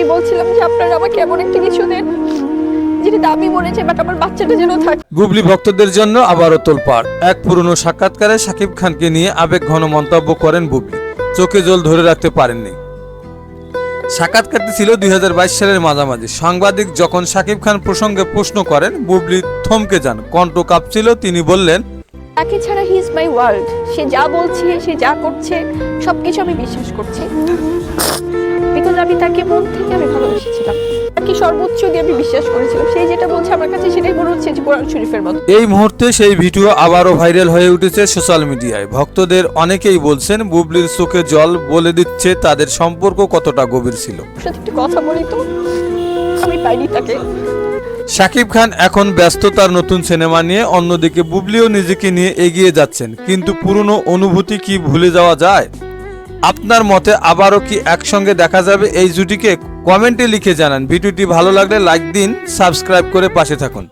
আমি বলছিলাম যে আপনারা আমাকে এমন একটা কিছু দেন যেটা মরে যাই বাট আমার বাচ্চাটা যেন থাকে। বুবলি ভক্তদের জন্য আবারও তোলপাড়। এক পুরনো সাক্ষাৎকারে শাকিব খানকে নিয়ে আবেগ ঘন মন্তব্য করেন বুবলি। চোখে জল ধরে রাখতে পারেননি। সাক্ষাৎকারটি ছিল দুই সালের মাঝামাঝি। সাংবাদিক যখন সাকিব খান প্রসঙ্গে প্রশ্ন করেন বুবলি থমকে যান। কণ্ঠ কাঁপছিল তিনি বললেন তাকে ছাড়া হি ইজ মাই ওয়ার্ল্ড সে যা বলছে সে যা করছে সবকিছু আমি বিশ্বাস করছি। তাকে মন থেকে আমি ভালোবেসেছিলাম। তাকে সর্বোচ্চ দিয়ে আমি বিশ্বাস করেছিলাম। সেই যেটা বলছে আমার কাছে সেটাই মনে হচ্ছে যে কোরআন শরীফের মতো। এই মুহূর্তে সেই ভিডিও আবারও ভাইরাল হয়ে উঠেছে সোশ্যাল মিডিয়ায়। ভক্তদের অনেকেই বলছেন বুবলির চোখে জল বলে দিচ্ছে তাদের সম্পর্ক কতটা গভীর ছিল। ওর সাথে একটু কথা বলি তো আমি পাইনি তাকে। শাকিব খান এখন ব্যস্ততার নতুন সিনেমা নিয়ে অন্যদিকে বুবলিও নিজেকে নিয়ে এগিয়ে যাচ্ছেন। কিন্তু পুরনো অনুভূতি কি ভুলে যাওয়া যায়? আপনার মতে আবারও কি একসঙ্গে দেখা যাবে? এই জুটিকে কমেন্টে লিখে জানান। ভিডিওটি ভালো লাগলে লাইক দিন, সাবস্ক্রাইব করে পাশে থাকুন।